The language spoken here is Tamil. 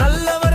நல்லவர்